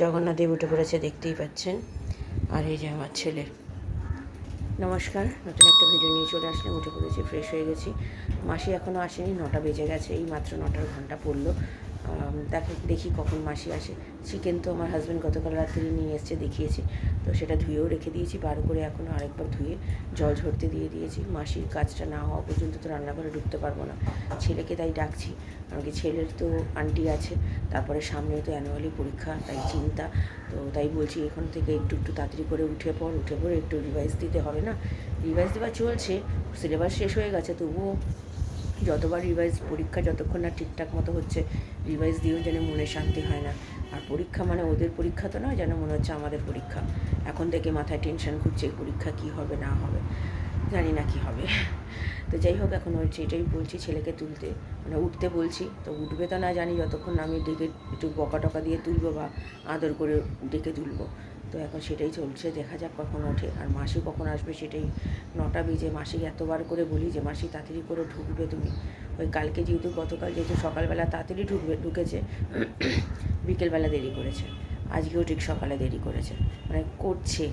জগন্নাথ দেব উঠে পড়েছে, দেখতেই পাচ্ছেন। আর এই যে আমার ছেলে। নমস্কার, নতুন একটা ভিডিও নিয়ে চলে আসলাম, উঠে পড়েছি ফ্রেশ হয়ে গেছি। মাসি এখনও আসেনি, নটা বেজে গেছে, এই মাত্র নটার ঘণ্টা পড়ল। তাকে দেখি কখন মাসি আসে। চিকেন তো আমার হাজব্যান্ড গতকাল রাত্রি নিয়ে এসছে, দেখিয়েছি। তো সেটা ধুয়েও রেখে দিয়েছি, বার করে এখনও আরেকবার ধুয়ে জল ঝরতে দিয়ে দিয়েছি। মাসির কাজটা না হওয়া পর্যন্ত তো রান্নাঘরে ঢুকতে পারব না। ছেলেকে তাই ডাকছি। কারণ কি ছেলের তো আন্টি আছে, তারপরে সামনে তো অ্যানুয়ালি পরীক্ষা, তাই চিন্তা। তো তাই বলছি, এখন থেকে একটু একটু তাড়াতাড়ি করে উঠে পড়, উঠে পড়ে একটু রিভাইজ দিতে হবে না। রিভাইজ দেওয়া চলছে সিলেবাস শেষ হয়ে গেছে, তবুও যতবার রিভাইজ পরীক্ষা যতক্ষণ না ঠিকঠাক মতো হচ্ছে রিভাইজ দিয়েও যেন মনে শান্তি হয় না। আর পরীক্ষা মানে ওদের পরীক্ষা তো নয়, যেন মনে হচ্ছে আমাদের পরীক্ষা। এখন থেকে মাথায় টেনশন ঘুরছে এই পরীক্ষা কী হবে, না হবে, জানি না কী হবে। তো যাই হোক, এখন হচ্ছে এটাই বলছি ছেলেকে তুলতে মানে উঠতে বলছি। তো উঠবে তো না জানি, যতক্ষণ আমি ডেকে একটু বকা টকা দিয়ে তুলবো বা আদর করে ডেকে তুলবো। তো এখন সেটাই চলছে, দেখা যাক কখন ওঠে। আর মাসি কখন আসবে সেটাই নটা বেজে, মাসি এতবার করে বলি যে, মাসি, তাড়াতাড়ি করে ঢুকবে তুমি। ওই কালকে যেহেতু, গতকাল যেহেতু সকালবেলা তাড়াতাড়ি ঢুকবে, ঢুকেছে, বিকেলবেলা দেরি করেছে। আজকেও ঠিক সকালে দেরি করেছে। মানে করছে।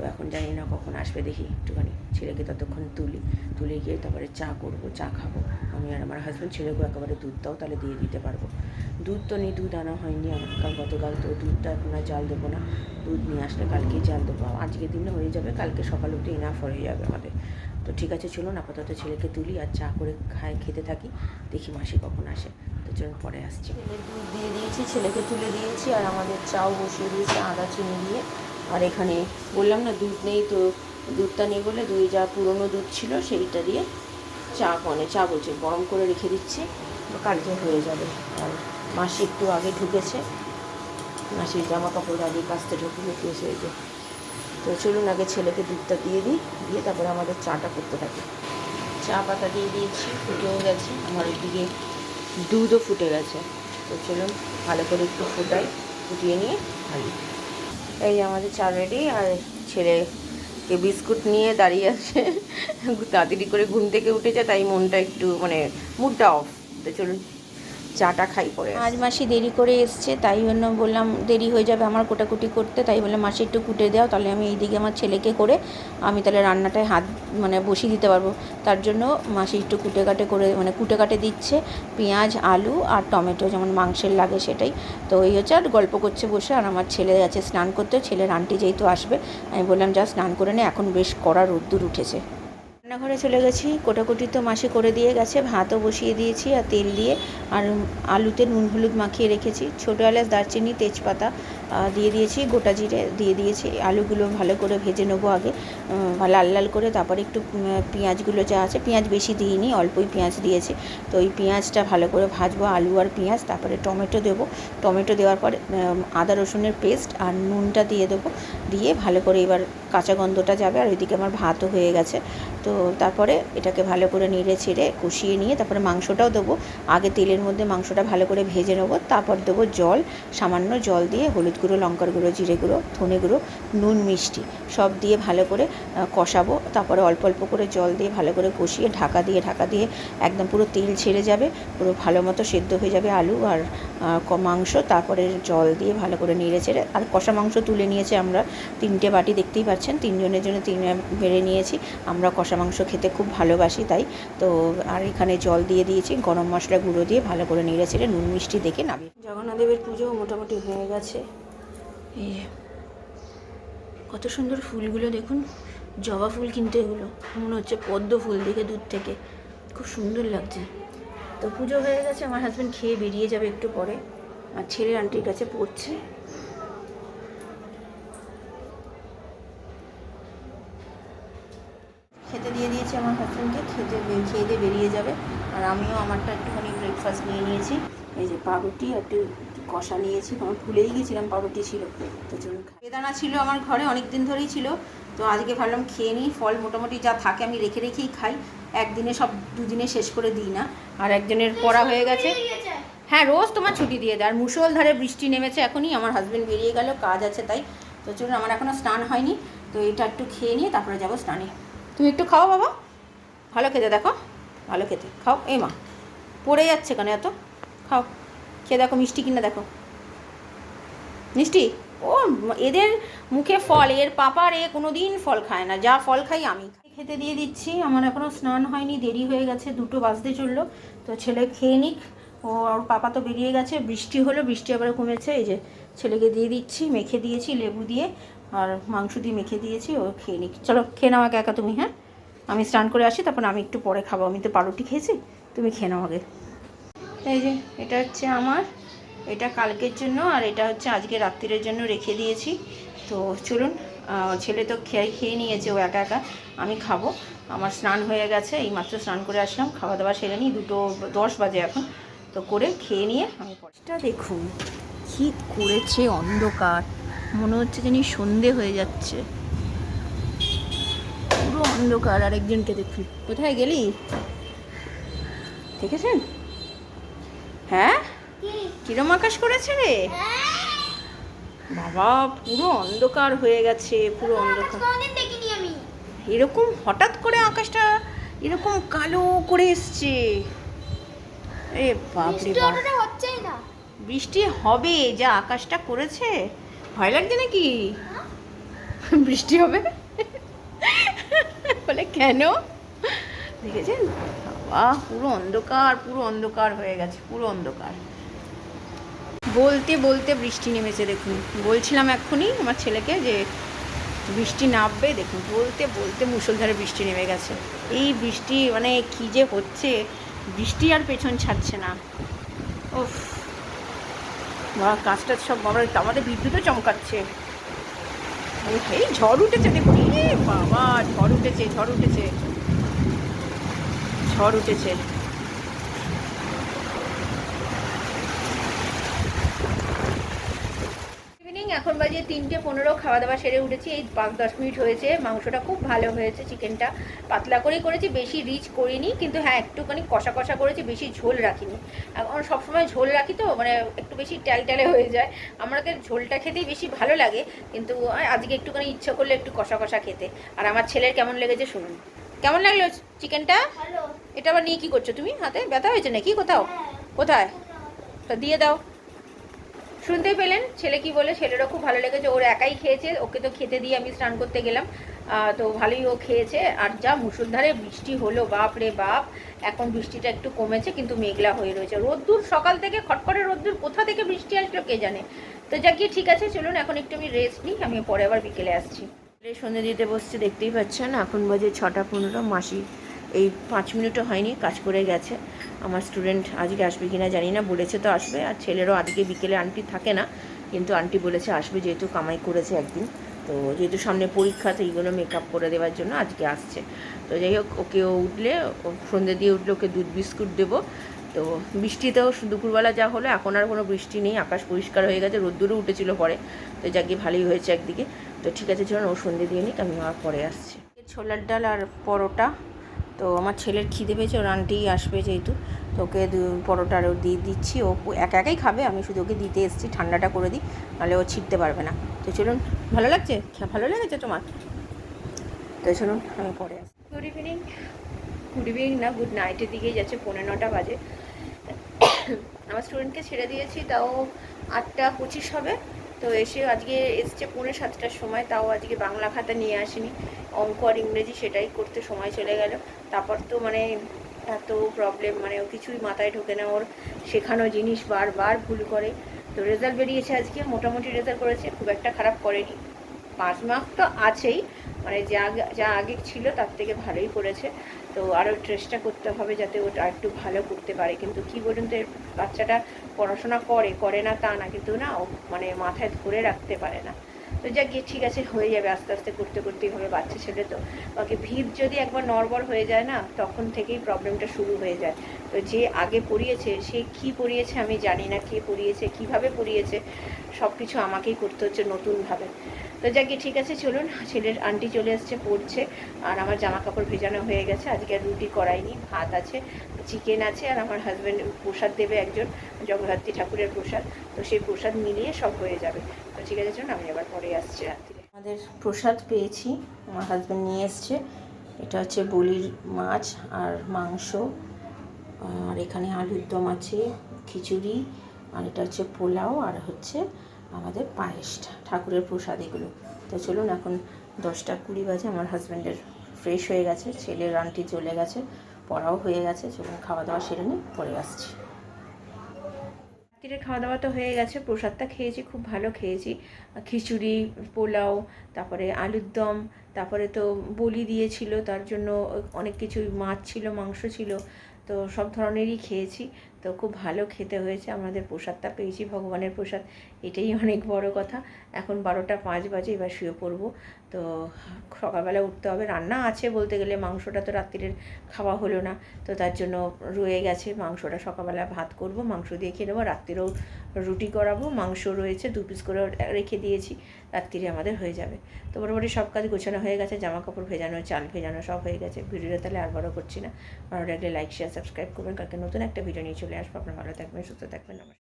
তো এখন জানি না কখন আসবে, দেখি একটুখানি ছেলেকে ততক্ষণ তুলি। তুলে গিয়ে তারপরে চা করব, চা খাব। আমি আর আমার হাজব্যান্ড ছেলেকেও একেবারে দুধ দাও, তাহলে দিয়ে দিতে পারব। দুধ তো নেই দুধ আনা হয়নি আমার। কাল গতকাল তো দুধটা এখন আর জাল দেবো না। দুধ নিয়ে আসলে কালকেই জাল দেবো। আজকের দিনে হয়ে যাবে, কালকে সকালে উঠে এনাফ হয়ে যাবে আমাদের। তো ঠিক আছে, চলুন আপাতত ছেলেকে তুলি আর চা করে খায়, খেতে থাকি। দেখি মাসি কখন আসে। তো চলুন পরে আসছি। ছেলের দুধ দিয়ে দিয়েছি, ছেলেকে তুলে দিয়েছি আর আমাদের চাও বসিয়ে দিয়েছি আদা চিনি দিয়ে। আর এখানে বললাম না, দুধ নেই তো, দুধটা নেই বলে দুই যা পুরনো দুধ ছিল সেইটা দিয়ে চা মানে চা বলছে, গরম করে রেখে দিচ্ছি কালকে হয়ে যাবে। আর মাসি একটু আগে ঢুকেছে, মাসির জামা কাপড় আগে কাচতে ঢুকে ঢুকিয়েছে এই যে। তো চলুন আগে ছেলেকে দুধটা দিয়ে দিই, দিয়ে তারপরে আমাদের চাটা করতে থাকি। চা পাতা দিয়ে দিয়েছি, ফুটেও গেছে, আমার ওইদিকে দুধও ফুটে গেছে। তো চলুন ভালো করে একটু ফুটাই, ফুটিয়ে নিয়ে খাই। এই আমাদের চা রেডি আর ছেলে কে বিস্কুট নিয়ে দাঁড়িয়ে আছে। তাড়াতাড়ি করে ঘুম থেকে উঠেছে, তাই মনটা একটু মানে মুডটা অফ তো চলুন। চাটা খাই পরে। আজ মাসি দেরি করে এসছে, তাই জন্য বললাম দেরি হয়ে যাবে আমার কোটাকুটি করতে, তাই বললাম মাসি একটু কুটে দাও, তাহলে আমি এইদিকে আমার ছেলেকে করে আমি তাহলে রান্নাটায় হাত মানে বসিয়ে দিতে পারব। তার জন্য মাসি একটু কুটে কাটে করে মানে কুটে কাটে দিচ্ছে, পেঁয়াজ, আলু আর টমেটো, যেমন মাংসের লাগে সেটাই। তো এই হচ্ছে আর গল্প করছে বসে, আর আমার ছেলে আছে স্নান করতে, ছেলের আন্টি যেহেতু আসবে, আমি বললাম যা স্নান করে নে, এখন বেশ কড়া রোদ্দুর উঠেছে। রান্নাঘরে চলে গেছি। কোটাকুটি তো মাসি করে দিয়ে গেছে। ভাতও বসিয়ে দিয়েছি আর তেল দিয়ে। আর আলুতে নুন হলুদ মাখিয়ে রেখেছি। ছোটো এলাচ, দারচিনি, তেজপাতা দিয়ে দিয়েছি। গোটা জিরে দিয়ে দিয়েছি। আলুগুলো ভালো করে ভেজে নেব আগে। লাল লাল করে তারপরে একটু পেঁয়াজগুলো যা আছে। পেঁয়াজ বেশি দিইনি, অল্পই পেঁয়াজ দিয়েছি। তো ওই পেঁয়াজটা ভালো করে ভাজবো, আলু আর পেঁয়াজ, তারপরে টমেটো দেবো। টমেটো দেওয়ার পর আদা রসুনের পেস্ট আর নুনটা দিয়ে দেবো। দিয়ে ভালো করে এবার কাঁচা গন্ধটা যাবে আর ওইদিকে আমার ভাতও হয়ে গেছে। তো তারপরে এটাকে ভালো করে নেড়ে ছেড়ে কষিয়ে নিয়ে তারপরে মাংসটাও দেবো। আগে তেলের মধ্যে মাংসটা ভালো করে ভেজে নেব, তারপর দেবো জল, সামান্য জল দিয়ে হলুদ গুঁড়ো, লঙ্কার গুঁড়ো, জিরে গুঁড়ো, ধনে গুঁড়ো, নুন, মিষ্টি সব দিয়ে ভালো করে কষাবো। তারপরে অল্প অল্প করে জল দিয়ে ভালো করে কষিয়ে ঢাকা দিয়ে ঢাকা দিয়ে একদম পুরো তেল ছেড়ে যাবে, পুরো ভালো মতো সেদ্ধ হয়ে যাবে আলু আর মাংস তারপরে জল দিয়ে ভালো করে নেড়ে ছেড়ে আর কষা মাংস তুলে নিয়েছে আমরা। তিনটে বাটি দেখতেই পাচ্ছেন তিনজনের জন্য তিন বেড়ে নিয়েছি। আমরা কষা মাংস খেতে খুব ভালোবাসি তাই। তো আর এখানে জল দিয়ে দিয়েছি গরম মশলা গুঁড়ো দিয়ে ভালো করে নেড়ে ছেড়ে নুন মিষ্টি দেখে নামিয়ে জগন্নাথদেবের পুজো মোটামুটি হয়ে গেছে। এই কত সুন্দর ফুলগুলো দেখুন জবা ফুল কিনতে এগুলো। মনে হচ্ছে পদ্ম ফুল দেখে দূর থেকে। খুব সুন্দর লাগছে। তো পুজো হয়ে গেছে, আমার হাজব্যান্ড খেয়ে বেরিয়ে যাবে একটু পরে। আর ছেলের আন্টির কাছে পড়ছে। খেতে দিয়ে দিয়েছি আমার হাজব্যান্ডকে খেতে খেয়ে দিয়ে বেরিয়ে যাবে। আর আমিও আমারটা একটুখানি ব্রেকফাস্ট নিয়ে নিয়েছি। এই যে পাউরুটি একটু কষা নিয়েছি। আমার ভুলেই গেছিলাম পাউরুটি ছিল। তো বেদানা ছিল আমার ঘরে অনেক দিন ধরেই ছিল। তো আজকে ভাবলাম খেয়ে নিই। ফল মোটামুটি যা থাকে আমি রেখে রেখেই খাই। একদিনে সব দুদিনে শেষ করে দিই না। আর একজনের পড়া হয়ে গেছে। হ্যাঁ রোজ তোমার ছুটি দিয়ে দেয়। আর মুসলধারে বৃষ্টি নেমেছে এখনই। আমার হাজব্যান্ড বেরিয়ে গেল, কাজ আছে তাই। তো চলুন, আমার এখনও স্নান হয়নি। তো এটা একটু খেয়ে নিয়ে তারপরে যাব স্নানে। তুমি একটু খাও বাবা। ভালো খেতে দেখো। ভালো খেতে। খাও। এই মা, পড়ে যাচ্ছে কেন এত? খাও। খেয়ে দেখো, মিষ্টি কিনা দেখো। মিষ্টি? ও, এদের মুখে ফল। এর পাপার এ কোনো দিন ফল খায় না। যা ফল খাই আমি। খেতে দিয়ে দিচ্ছি। আমার এখনও স্নান হয়নি, দেরি হয়ে গেছে, দুটো বাজতে চলল। তো ছেলে খেয়ে নিক। ও, ওর পাপা তো বেরিয়ে গেছে, বৃষ্টি হলো, বৃষ্টি আবার কমেছে, এই যে ছেলেকে দিয়ে দিচ্ছি, মেখে দিয়েছি, লেবু দিয়ে, আর মাংস দিয়ে মেখে দিয়েছি, ও খেয়ে নিক। চলো, খেয়ে নাও আগে একা তুমি হ্যাঁ? আমি স্নান করে আসি, তারপর আমি একটু পরে খাব। আমি তো পাউরুটি খেয়েছি, তুমি খেয়ে নাও আগে। এই যে, এটা হচ্ছে আমার, এটা কালকের জন্য, আর এটা হচ্ছে আজকে রাত্রিরের জন্য রেখে দিয়েছি। তো চলুন ছেলে তো খেয়ে খেয়ে নিয়েছে ও একা একা। আমি খাব। আমার স্নান হয়ে গেছে এই মাত্র স্নান করে আসলাম খাওয়া দাওয়া সেরে নিই দুটো দশ বাজে এখন। তো করে খেয়ে নিয়ে আমি পরটা দেখুন কি করেছে অন্ধকার। মনে হচ্ছে যেন সন্ধে হয়ে যাচ্ছে। পুরো অন্ধকার আরেকজনকে দেখুন। কোথায় গেলি? দেখেছেন? হ্যাঁ? কিরম আকাশ করেছে রে? বাবা পুরো অন্ধকার হয়ে গেছে পুরো অন্ধকার। এরকম হঠাৎ করে আকাশটা এরকম কালো করে এসছে। এ বাপরে বৃষ্টি হবে যা আকাশটা করেছে। ভয় লাগছে নাকি? বৃষ্টি হবে? বলে কেন? দেখেছেন? বাবা পুরো অন্ধকার পুরো অন্ধকার হয়ে গেছে পুরো অন্ধকার। বলতে বলতে বৃষ্টি নেমেছে, দেখুন। বলছিলাম এক্ষুনি আমার ছেলেকে যে বৃষ্টি নামবে, দেখুন, বলতে বলতে মুষলধারে বৃষ্টি নেমে গেছে। এই বৃষ্টি মানে কী যে হচ্ছে, বৃষ্টি আর পেছন ছাড়ছে না। বাবা, কাজটা সব, বাবা, আমাদের বিদ্যুৎও চমকাচ্ছে। এই- ঝড় উঠেছে, দেখুন বাবা, ঝড় উঠেছে ঝড় উঠেছে। ঝড় উঠেছে ইভিনিং এখন বাজে তিনটে পনেরো খাওয়া দাওয়া সেরে উঠেছি এই পাঁচ দশ মিনিট হয়েছে মাংসটা খুব ভালো হয়েছে চিকেনটা পাতলা করেই করেছি বেশি রিচ করিনি কিন্তু হ্যাঁ একটুখানি কষা কষা করেছি বেশি ঝোল রাখিনি। এখন সবসময় ঝোল রাখি তো মানে একটু বেশি ট্যাল ট্যালে হয়ে যায় আমাদের ঝোলটা খেতেই বেশি ভালো লাগে কিন্তু আজকে একটুখানি ইচ্ছা করলে একটু কষা কষা খেতে। আর আমার ছেলের কেমন লেগেছে শুনুন। কেমন লাগল চিকেনটা? এটা আবার নিয়ে কি করছ তুমি হাতে? ব্যথা হয়েছে নাকি কোথাও? হ্যাঁ। কোথায়? তা দিয়ে দাও। শুনতেই পেলেন, ছেলে কি বলে, ছেলেরও খুব ভালো লেগেছে, ওর একাই খেয়েছে, ওকে তো খেতে দিয়ে আমি স্নান করতে গেলাম। তো ভালোই ও খেয়েছে, আর যা মুসুলধারে বৃষ্টি হলো, বাপ রে বাপ, এখন বৃষ্টিটা একটু কমেছে, কিন্তু মেঘলা হয়ে রয়েছে। রোদ্দুর সকাল থেকে খটখটে রোদ্দুর, কোথা থেকে বৃষ্টি আসলো কে জানে? তো যা গিয়ে ঠিক আছে, চলুন এখন একটু আমি রেস্ট নিই, আমি পরে আবার বিকেলে আসছি। সন্ধে দিতে বসছে, দেখতেই পাচ্ছেন, এখন বাজে ছটা পনেরো, মাসি এই পাঁচ মিনিটও হয়নি, কাজ করে গেছে। আমার স্টুডেন্ট আজকে আসবে কি না জানি না, বলেছে তো আসবে। আর ছেলেরও আজকে বিকেলে আন্টি থাকে না, কিন্তু আন্টি বলেছে আসবে যেহেতু কামাই করেছে একদিন। তো যেহেতু সামনে পরীক্ষা, তো এইগুলো মেকআপ করে দেওয়ার জন্য আজকে আসছে। তো যাই হোক ওকে উঠলে সন্ধ্যে দিয়ে উঠলে ওকে দুধ বিস্কুট দেবো। তো বৃষ্টিতেও দুপুরবেলা যা হলো, এখন আর কোনো বৃষ্টি নেই, আকাশ পরিষ্কার হয়ে গেছে, রোদ্দুরও উঠেছিল পরে। তো যাকে ভালোই হয়েছে একদিকে। তো ঠিক আছে, চলুন ও সন্ধ্যে দিয়ে নিক, আমি আবার পরে আসছি। ছোলার ডাল আর পরোটা। তো আমার ছেলের খিদে পেয়েছে, ওর আন্টি আসবে যেহেতু, তো ওকে পরোটা আরও দিয়ে দিচ্ছি। ও একা একাই খাবে, আমি শুধু ওকে দিতে এসেছি, ঠান্ডাটা করে দিই, নাহলে ও ছিটতে পারবে না। তো চলুন, ভালো লাগছে? ভালো লেগেছে তোমার? তো চলুন, আমি পরে আসছি গুড ইভিনিং গুড ইভিনিং না গুড নাইটের দিকেই যাচ্ছে পনেরো নটা বাজে। আমার স্টুডেন্টকে ছেড়ে দিয়েছি, তাও আটটা পঁচিশ হবে। তো এসে আজকে এসছে পৌনে সাতটার সময়, তাও আজকে বাংলা খাতা নিয়ে আসেনি। অঙ্ক আর ইংরেজি সেটাই করতে সময় চলে গেল। তারপর তো মানে এত প্রবলেম মানে ও কিছুই মাথায় ঢোকে না। ওর শেখানো জিনিস বারবার ভুল করে। তো রেজাল্ট বেরিয়েছে আজকে, মোটামুটি রেজাল্ট করেছে, খুব একটা খারাপ করেনি। পাঁচ মার্ক তো আছেই মানে যা যা আগে ছিল তার থেকে ভালোই করেছে। তো আরও চেষ্টা করতে হবে যাতে ওটা একটু ভালো করতে পারে। কিন্তু কি বলুন তো বাচ্চাটা পড়াশোনা করে করে না তা না কিন্তু না মানে মাথায় ধরে রাখতে পারে না। তো যা গিয়ে ঠিক আছে, হয়ে যাবে আস্তে আস্তে, করতে করতেই হবে বাচ্চা ছেলে তো। ওকে ভিত যদি একবার নড়বড় হয়ে যায় না, তখন থেকেই প্রবলেমটা শুরু হয়ে যায়। তো যে আগে পড়িয়েছে, সে কি পড়িয়েছে আমি জানি না, কে পড়িয়েছে, কীভাবে পড়িয়েছে সব কিছু আমাকেই করতে হচ্ছে নতুনভাবে। তো যাকে ঠিক আছে, চলুন, ছেলের আন্টি চলে এসছে, পড়ছে। আর আমার জামা কাপড় ভেজানো হয়ে গেছে, আজকে আর রুটি করাইনি ভাত আছে চিকেন আছে, আর আমার হাজব্যান্ড প্রসাদ দেবে একজন, জগদ্ধাত্রী ঠাকুরের প্রসাদ। তো সেই প্রসাদ মিলিয়ে সব হয়ে যাবে। তো ঠিক আছে, চলুন, আমি আবার পরে আসছি রাত্রিরে আমাদের প্রসাদ পেয়েছি, আমার হাজব্যান্ড নিয়ে এসছে। এটা হচ্ছে বলির মাছ আর মাংস। আর এখানে আলুর দম আছে, খিচুড়ি, আর এটা হচ্ছে পোলাও, আর হচ্ছে আমাদের পায়েসটা ঠাকুরের প্রসাদ এগুলো। তো চলুন, এখন দশটা কুড়ি বাজে, আমার হাজব্যান্ডের ফ্রেশ হয়ে গেছে, ছেলের রানটি চলে গেছে, পড়াও হয়ে গেছে। চলুন, খাওয়া দাওয়া সেরে নিই পরে আসছি। রাত্রিরে খাওয়া দাওয়া তো হয়ে গেছে, প্রসাদটা খেয়েছি, খুব ভালো খেয়েছি। খিচুড়ি, পোলাও, তারপরে আলুর দম, তারপরে তো বলি দিয়েছিল, তার জন্য অনেক কিছু মাছ ছিল, মাংস ছিল, তো সব ধরনেরই খেয়েছি। তো খুব ভালো খেতে হয়েছে, আমাদের প্রসাদটা পেয়েছি, ভগবানের প্রসাদ, এটাই অনেক বড় কথা। এখন বারোটা পাঁচ বাজে, এবার শুয়ে পড়ব। তো সকালবেলা উঠতে হবে। রান্না আছে বলতে গেলে, মাংসটা তো রাত্রিরের খাওয়া হলো না। তো তার জন্য রয়ে গেছে, মাংসটা সকালবেলা ভাত করব, মাংস দিয়ে খেয়ে নেব। রাত্রিরেও রুটি করাবো, মাংস রয়েছে, দু পিস করে রেখে দিয়েছি, রাত্রিরে আমাদের হয়ে যাবে। তো মোটামুটি সব কাজ গোছানো হয়ে গেছে জামা কাপড় ভেজানো, চাল ভেজানো সব হয়ে গেছে। ভিডিওটা তাহলে আর বড় করছি না। ভালো লাগলে লাইক শেয়ার সাবস্ক্রাইব করবেন। কালকে নতুন একটা ভিডিও নিয়ে চলে আসব। আপনার ভালো থাকবেন, সুস্থ থাকবেন, নমস্কার।